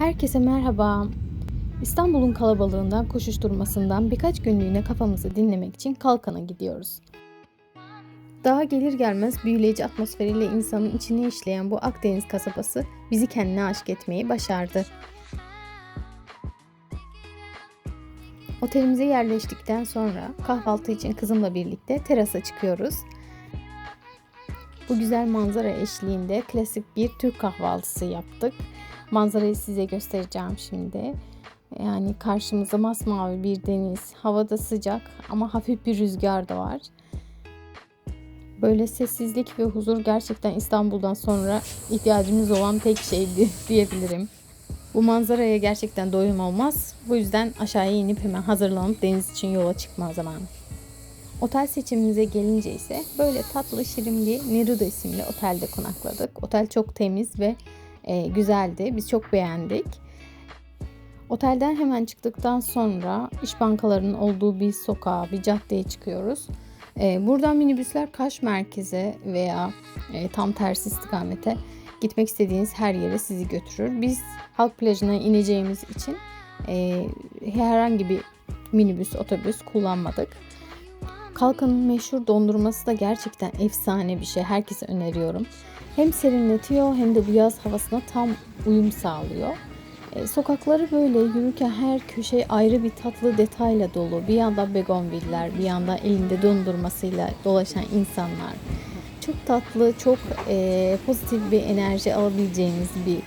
Herkese merhaba. İstanbul'un kalabalığından, koşuşturmasından birkaç günlüğüne kafamızı dinlemek için Kalkan'a gidiyoruz. Daha gelir gelmez büyüleyici atmosferiyle insanın içine işleyen bu Akdeniz kasabası bizi kendine aşık etmeyi başardı. Otelimize yerleştikten sonra kahvaltı için kızımla birlikte terasa çıkıyoruz. Bu güzel manzara eşliğinde klasik bir Türk kahvaltısı yaptık. Manzarayı size göstereceğim şimdi. Yani karşımızda masmavi bir deniz, havada sıcak ama hafif bir rüzgar da var. Böyle sessizlik ve huzur gerçekten İstanbul'dan sonra ihtiyacımız olan tek şeydi diyebilirim. Bu manzaraya gerçekten doyum olmaz. Bu yüzden aşağıya inip hemen hazırlanıp deniz için yola çıkma zamanı. Otel seçimimize gelince ise böyle tatlı şirin bir Neruda isimli otelde konakladık. Otel çok temiz ve e, güzeldi. Biz çok beğendik. Otelden hemen çıktıktan sonra iş bankalarının olduğu bir sokağa, bir caddeye çıkıyoruz. E, buradan minibüsler Kaş merkeze veya e, tam tersi istikamete gitmek istediğiniz her yere sizi götürür. Biz halk plajına ineceğimiz için e, herhangi bir minibüs, otobüs kullanmadık. Kalkan'ın meşhur dondurması da gerçekten efsane bir şey. Herkese öneriyorum. Hem serinletiyor hem de bu yaz havasına tam uyum sağlıyor. E, sokakları böyle yürürken her köşe ayrı bir tatlı detayla dolu. Bir yanda begonviller, bir yanda elinde dondurmasıyla dolaşan insanlar. Çok tatlı, çok e, pozitif bir enerji alabileceğiniz bir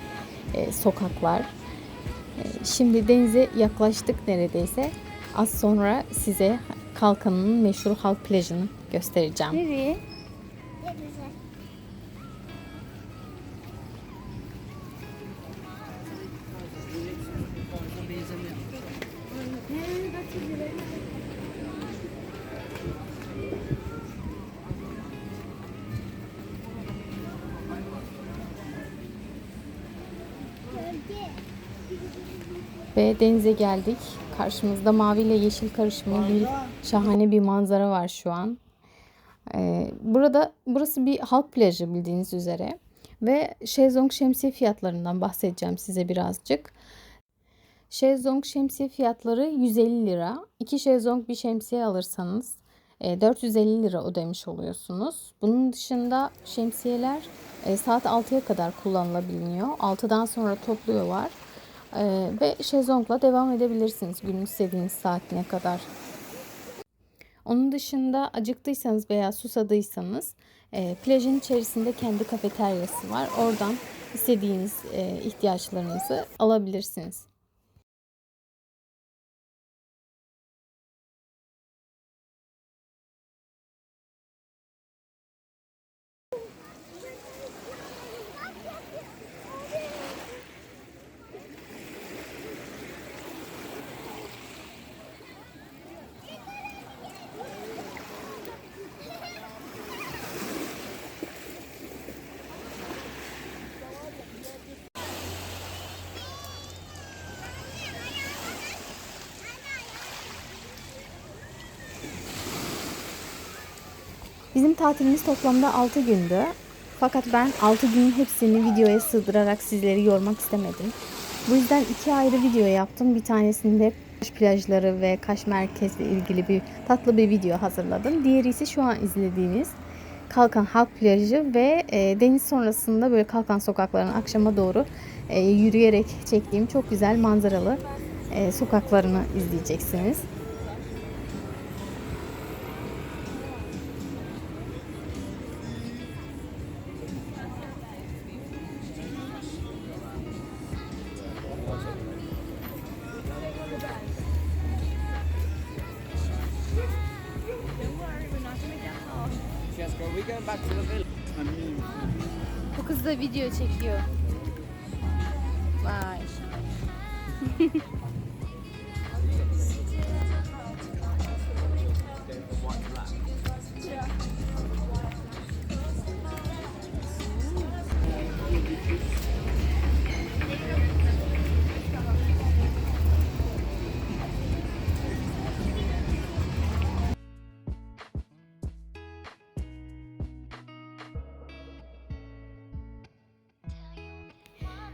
e, sokaklar. E, şimdi denize yaklaştık neredeyse. Az sonra size Kalkan'ın meşhur halk plajını göstereceğim. Nereye? Ve denize geldik. Karşımızda mavi ile yeşil karışımı bir şahane bir manzara var şu an. Ee, burada burası bir halk plajı bildiğiniz üzere ve şezlong şemsiye fiyatlarından bahsedeceğim size birazcık. Şezlong şemsiye fiyatları 150 lira. İki şezlong bir şemsiye alırsanız 450 e, lira ödemiş oluyorsunuz. Bunun dışında şemsiyeler e, saat 6'ya kadar kullanılabiliyor. 6'dan sonra topluyorlar. Ee, ve şezlongla devam edebilirsiniz günün istediğiniz saatine kadar. Onun dışında acıktıysanız veya susadıysanız e, plajın içerisinde kendi kafeteryası var. Oradan istediğiniz e, ihtiyaçlarınızı alabilirsiniz. Bizim tatilimiz toplamda 6 gündü. Fakat ben 6 günün hepsini videoya sığdırarak sizleri yormak istemedim. Bu yüzden iki ayrı video yaptım. Bir tanesinde Kaş plajları ve Kaş merkezle ilgili bir tatlı bir video hazırladım. Diğeri ise şu an izlediğiniz Kalkan Halk Plajı ve e, deniz sonrasında böyle Kalkan sokaklarının akşama doğru e, yürüyerek çektiğim çok güzel manzaralı e, sokaklarını izleyeceksiniz. Bu kız da video çekiyor. Vay.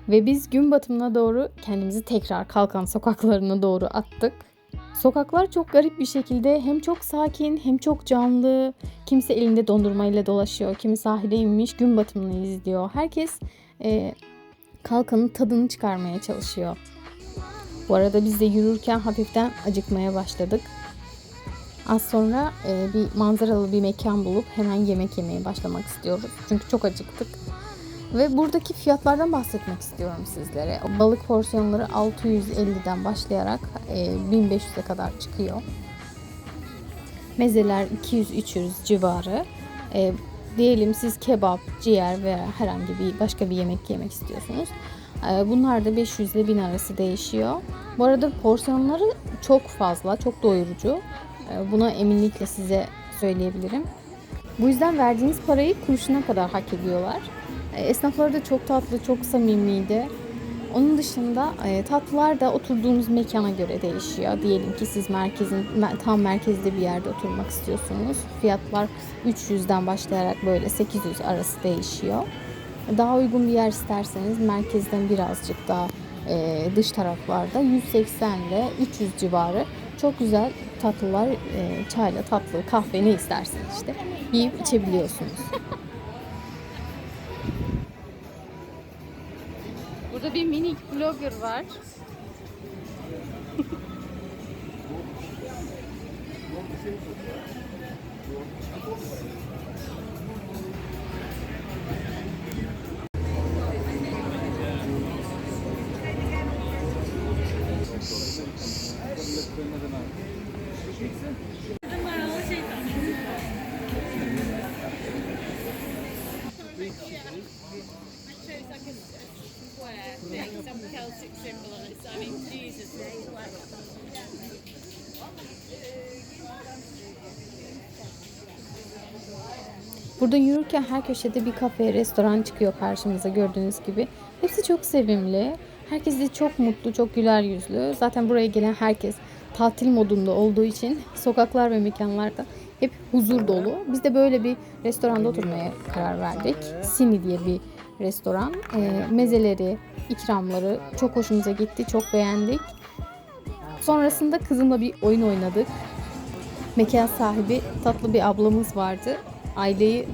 Ve biz gün batımına doğru kendimizi tekrar kalkan sokaklarına doğru attık. Sokaklar çok garip bir şekilde hem çok sakin hem çok canlı. Kimse elinde dondurmayla dolaşıyor, kimi sahile inmiş gün batımını izliyor. Herkes e, kalkanın tadını çıkarmaya çalışıyor. Bu arada biz de yürürken hafiften acıkmaya başladık. Az sonra e, bir manzaralı bir mekan bulup hemen yemek yemeye başlamak istiyoruz. Çünkü çok acıktık. Ve buradaki fiyatlardan bahsetmek istiyorum sizlere. Balık porsiyonları 650'den başlayarak e, 1500'e kadar çıkıyor. Mezeler 200-300 civarı. E, diyelim siz kebap, ciğer veya herhangi bir başka bir yemek yemek istiyorsunuz. E, bunlar da 500 ile 1000 arası değişiyor. Bu arada porsiyonları çok fazla, çok doyurucu. E, buna eminlikle size söyleyebilirim. Bu yüzden verdiğiniz parayı kuruşuna kadar hak ediyorlar. E, Esnafları da çok tatlı, çok samimiydi. Onun dışında e, tatlılar da oturduğunuz mekana göre değişiyor. Diyelim ki siz merkezin me- tam merkezde bir yerde oturmak istiyorsunuz. Fiyatlar 300'den başlayarak böyle 800 arası değişiyor. Daha uygun bir yer isterseniz merkezden birazcık daha e, dış taraflarda 180 ile 300 civarı çok güzel tatlılar, çayla tatlı, kahve ne isterseniz işte yiyip içebiliyorsunuz. Burada bir minik blogger var. Burada yürürken her köşede bir kafe, restoran çıkıyor karşımıza gördüğünüz gibi. Hepsi çok sevimli. Herkes de çok mutlu, çok güler yüzlü. Zaten buraya gelen herkes tatil modunda olduğu için sokaklar ve mekanlarda hep huzur dolu. Biz de böyle bir restoranda oturmaya karar verdik. Sini diye bir restoran. Ee, mezeleri, ikramları çok hoşumuza gitti, çok beğendik. Sonrasında kızımla bir oyun oynadık. Mekan sahibi tatlı bir ablamız vardı. Aileyi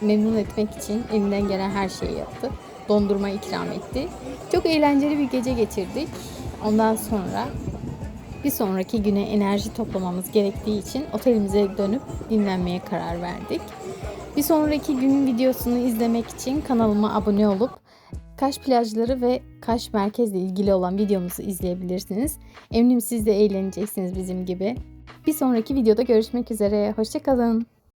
memnun etmek için elinden gelen her şeyi yaptı. Dondurma ikram etti. Çok eğlenceli bir gece geçirdik. Ondan sonra bir sonraki güne enerji toplamamız gerektiği için otelimize dönüp dinlenmeye karar verdik. Bir sonraki günün videosunu izlemek için kanalıma abone olup Kaş plajları ve Kaş merkezle ilgili olan videomuzu izleyebilirsiniz. Eminim siz de eğleneceksiniz bizim gibi. Bir sonraki videoda görüşmek üzere. Hoşçakalın.